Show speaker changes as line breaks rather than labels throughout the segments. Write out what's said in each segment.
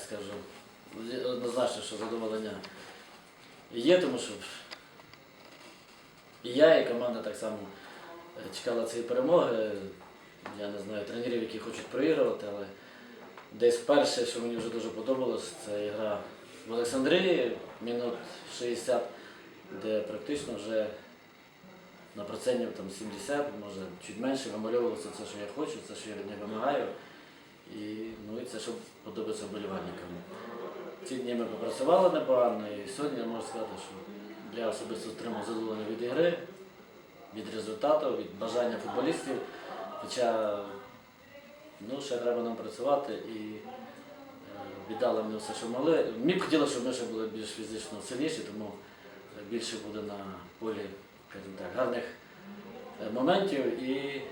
скажу. Однозначно, що задоволення є, тому що і я, і команда так само е, чекала цієї перемоги. Я не знаю тренерів, які хочуть проігрувати, але десь перше, що мені вже дуже подобалось, це гра в Олександрії, мінут 60, де практично вже на процентів там 70, може чуть менше вимальовувалося це, що я хочу, це, що я від них вимагаю. І, ну, і це, що подобається вболівальникам. Ці дні ми попрацювали непогано, і сьогодні я можу сказати, що я особисто отримав задоволення від ігри, від результату, від бажання футболістів. Хоча ну, ще треба нам працювати і е, віддали мені все, що могли. Мені б хотілося, щоб ми ще були більш фізично сильніші, тому більше буде на полі, так, гарних е, моментів і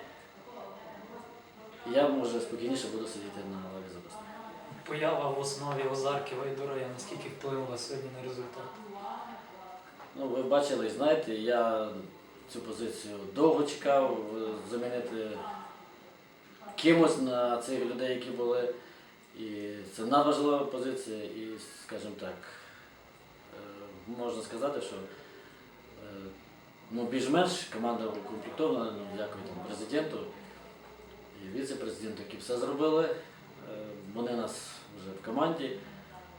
я може спокійніше буду сидіти на лаві запасних.
Поява в основі Озарківа і Дороя, наскільки вплинула сьогодні на результат?
Ну, ви бачили і знаєте, я цю позицію довго чекав замінити кимось на цих людей, які були. І це надважлива позиція, і, скажімо так, е, можна сказати, що е, ну, більш-менш команда укомплектована, ну, дякую там, президенту віце-президенту, все зробили. Е, Вони нас вже в команді.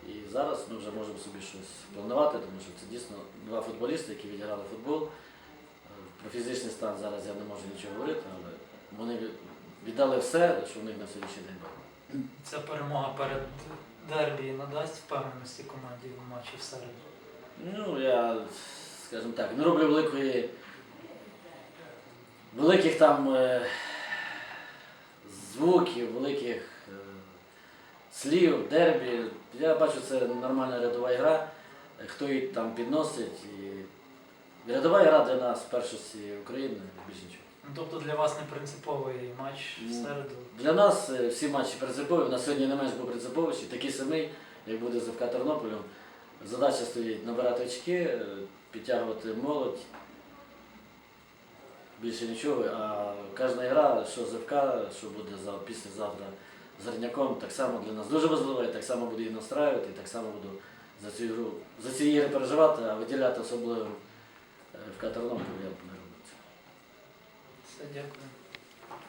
І зараз ми вже можемо собі щось планувати, тому що це дійсно два футболісти, які відіграли футбол. Е, Про фізичний стан зараз я не можу нічого говорити, але вони віддали все, що в них на сьогоднішній день було.
Ця перемога перед дербі надасть впевненості команді в матчі в середу.
Ну, я, скажімо так, не роблю великої, великих там е, звуків, великих е, слів, дербі. Я бачу, це нормальна рядова гра. Хто її там підносить. І рядова гра для нас в першості України, більш нічого.
Ну, тобто для вас не принциповий матч в
Ну,
середу.
Для нас е, всі матчі принципові. У нас сьогодні не менш був принциповіший, такий самий, як буде з ФК Тернополем. Задача стоїть набирати очки, е, підтягувати молодь. Більше нічого. А кожна гра, що ЗФК, що буде за, післязавтра з Горняком, так само для нас дуже важлива, я так само буду її настраювати, і так само буду за цю гру, за ці ігри переживати, а виділяти особливо в Катерному я буду робити.
Все, дякую.